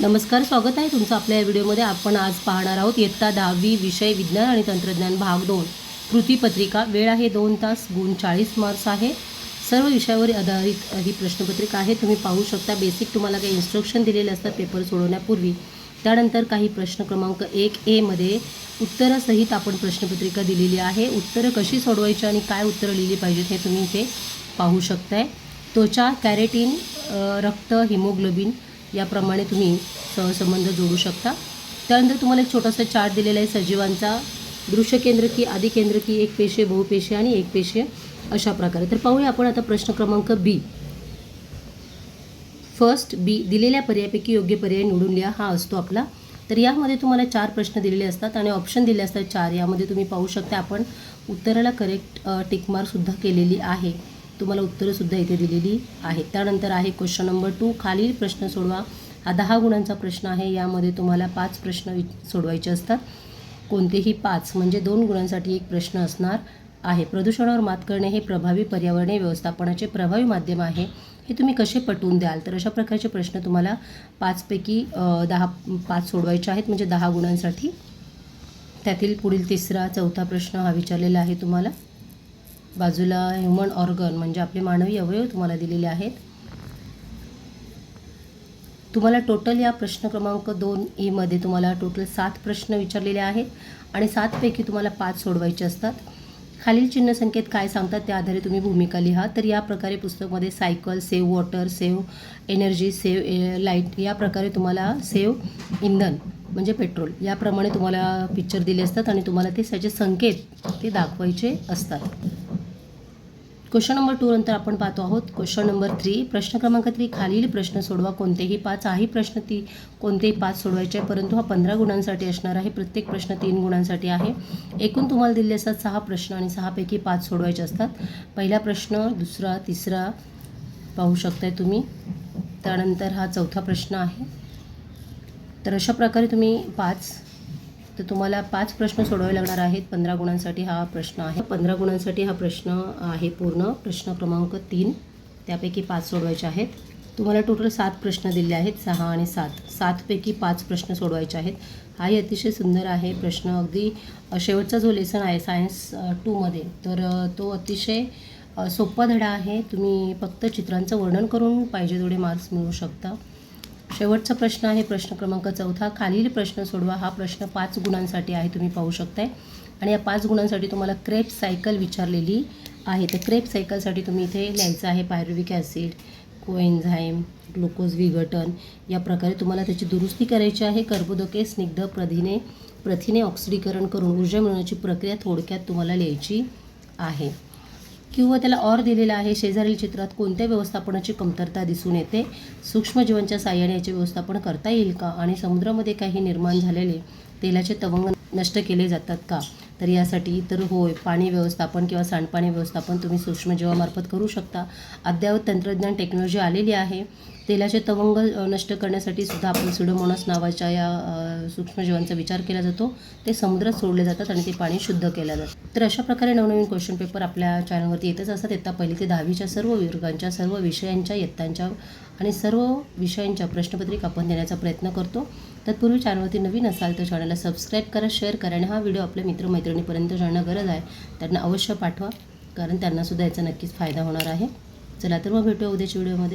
नमस्कार स्वागत आहे तुमचं आपल्या या व्हिडिओमध्ये. आपण आज पाहणार आहोत इयत्ता दहावी विषय विज्ञान आणि तंत्रज्ञान भाग दोन. कृतीपत्रिका वेळ आहे दोन तास गुण चाळीस मार्क्स आहे. सर्व विषयावर आधारित ही प्रश्नपत्रिका आहे. तुम्ही पाहू शकता बेसिक तुम्हाला काही इन्स्ट्रक्शन दिलेले असतात पेपर सोडवण्यापूर्वी. त्यानंतर काही प्रश्न क्रमांक एक एमध्ये उत्तरासहित आपण प्रश्नपत्रिका दिलेली आहे. उत्तरं कशी सोडवायची आणि काय उत्तरं लिहिली पाहिजेत हे तुम्ही इथे पाहू शकताय. त्वचा कॅरेटीन रक्त हिमोग्लोबिन याप्रमाणे तुम्ही सहसंबंध जोडू शकता. त्यानंतर तुम्हाला एक छोटासा चार्ट दिलेला आहे सजीवांचा. दृश्य केंद्रकी आदी केंद्रकी एक पेशीय बहुपेशीय आणि एक पेशी अशा प्रकारे. तर पाहूया आपण आता प्रश्न क्रमांक बी फर्स्ट बी दिलेल्या पर्यायापैकी योग्य पर्याय निवडून लिहा. हा असतो आपला. तर यामध्ये तुम्हाला चार प्रश्न दिलेले असतात आणि ऑप्शन दिले असतात चार. यामध्ये तुम्ही पाहू शकता आपण उत्तराला करेक्ट टिकमार्कसुद्धा केलेली आहे. तुम्हाला उत्तरंसुद्धा इथे दिलेली आहेत. त्यानंतर आहे क्वेश्चन नंबर टू खालील प्रश्न सोडवा. हा दहा गुणांचा प्रश्न आहे. यामध्ये तुम्हाला पाच प्रश्न वि- सोडवायचे असतात. कोणतेही पाच म्हणजे दोन गुणांसाठी एक प्रश्न असणार आहे. प्रदूषणावर मात करणे हे प्रभावी पर्यावरणीय व्यवस्थापनाचे प्रभावी माध्यम आहे. हे तुम्ही कसे पटवून द्याल? तर अशा प्रकारचे प्रश्न तुम्हाला पाचपैकी दहा पाच सोडवायचे आहेत. म्हणजे दहा गुणांसाठी. त्यातील पुढील तिसरा चौथा प्रश्न हा विचारलेला आहे तुम्हाला. बाजूला ह्युमन ऑर्गन म्हणजे आपले मानवी अवयव तुम्हाला दिलेले आहेत. तुम्हाला टोटल या प्रश्न क्रमांक दोन e ईमध्ये तुम्हाला टोटल सात प्रश्न विचारलेले आहेत आणि सातपैकी तुम्हाला पाच सोडवायचे असतात. खालील चिन्ह संकेत काय सांगतात त्या आधारे तुम्ही भूमिका लिहा. तर या प्रकारे पुस्तकमध्ये cycle save water save energy save light या प्रकारे तुम्हाला सेव्ह इंधन म्हणजे पेट्रोल याप्रमाणे तुम्हाला पिक्चर दिले असतात आणि तुम्हाला ते त्याचे संकेत ते दाखवायचे असतात. क्वेश्चन नंबर टू नंतर आपण पाहतो आहोत. क्वेश्चन नंबर थ्री प्रश्न क्रमांक थ्री खालील प्रश्न सोडवा. कोणतेही पाच आहे प्रश्न ती कोणतेही पाच सोडवायचे आहे परंतु हा पंधरा गुणांसाठी असणार आहे. प्रत्येक प्रश्न तीन गुणांसाठी आहे. एकूण तुम्हाला दिले असतात सहा प्रश्न आणि सहापैकी पाच सोडवायचे असतात. पहिला प्रश्न दुसरा तिसरा पाहू शकताय तुम्ही. त्यानंतर हा चौथा प्रश्न आहे. तर अशा प्रकारे तुम्ही पाच तर तुम्हाला पाच प्रश्न सोडवावे लागणार आहेत. पंधरा गुणांसाठी हा प्रश्न आहे. पंधरा गुणांसाठी हा प्रश्न आहे पूर्ण. प्रश्न क्रमांक तीन. त्यापैकी पाच सोडवायचे आहेत. तुम्हाला टोटल सात प्रश्न दिले आहेत. सहा आणि सात. सातपैकी पाच प्रश्न सोडवायचे आहेत. हाही अतिशय सुंदर आहे प्रश्न. अगदी शेवटचा जो लेसन आहे सायन्स टूमध्ये तर तो अतिशय सोपा धडा आहे. तुम्ही फक्त चित्रांचं वर्णन करून पाहिजे तेवढे मार्क्स मिळवू शकता. शेवटचा प्रश्न आहे. प्रश्न क्रमांक चौथा. खालील प्रश्न सोडवा. हा प्रश्न पाच गुणांसाठी आहे. तुम्ही पाहू शकताय. आणि या पाच गुणांसाठी तुम्हाला क्रेप सायकल विचारलेली आहे. तर क्रेप सायकलसाठी तुम्ही इथे लिहायचं आहे. पायरुविक ॲसिड कोएन्झाईम ग्लुकोज विघटन या प्रकारे तुम्हाला त्याची दुरुस्ती करायची आहे. कर्बोदके स्निग्ध प्रथिने प्रथिने ऑक्सिडीकरण करून ऊर्जा मिळवण्याची प्रक्रिया थोडक्यात तुम्हाला लिहायची आहे. किंवा त्याला ऑर दिलेला आहे शेजारील चित्रात कोणत्या व्यवस्थापनाची कमतरता दिसून येते? सूक्ष्मजीवांच्या साह्याने याचे व्यवस्थापन करता येईल का? आणि समुद्रामध्ये काही निर्माण झालेले तेलाचे तवंग नष्ट केले जातात का? तर यासाठी तर होय पाणी व्यवस्थापन किंवा सांडपाणी व्यवस्थापन तुम्ही सूक्ष्मजीवामार्फत करू शकता. अद्ययावत तंत्रज्ञान टेक्नॉलॉजी आलेली आहे. तेलाचे तवंग नष्ट करण्यासाठी सुद्धा आपण सिडोमोनस नावाच्या या सूक्ष्मजीवांचा विचार केला जातो. ते समुद्रात सोडले जातात आणि ते पाणी शुद्ध केलं जातं. तर अशा प्रकारे नवनवीन क्वेश्चन पेपर आपल्या चॅनलवरती येतच असतात. इयत्ता पहिली ते दहावीच्या सर्व वर्गांच्या सर्व विषयांच्या इयत्तांच्या आणि सर्व विषयांच्या प्रश्नपत्रिका आपण देण्याचा प्रयत्न करतो. तत्पूर्वी चॅनलवरती नवीन असाल तर चॅनलला सबस्क्राईब करा शेअर करा आणि हा व्हिडिओ आपल्या मित्रमैत्रिणीपर्यंत जाणं गरज आहे त्यांना अवश्य पाठवा. कारण त्यांनासुद्धा याचा नक्कीच फायदा होणार आहे. चला तर मग भेटूया उद्याच्या व्हिडिओमध्ये.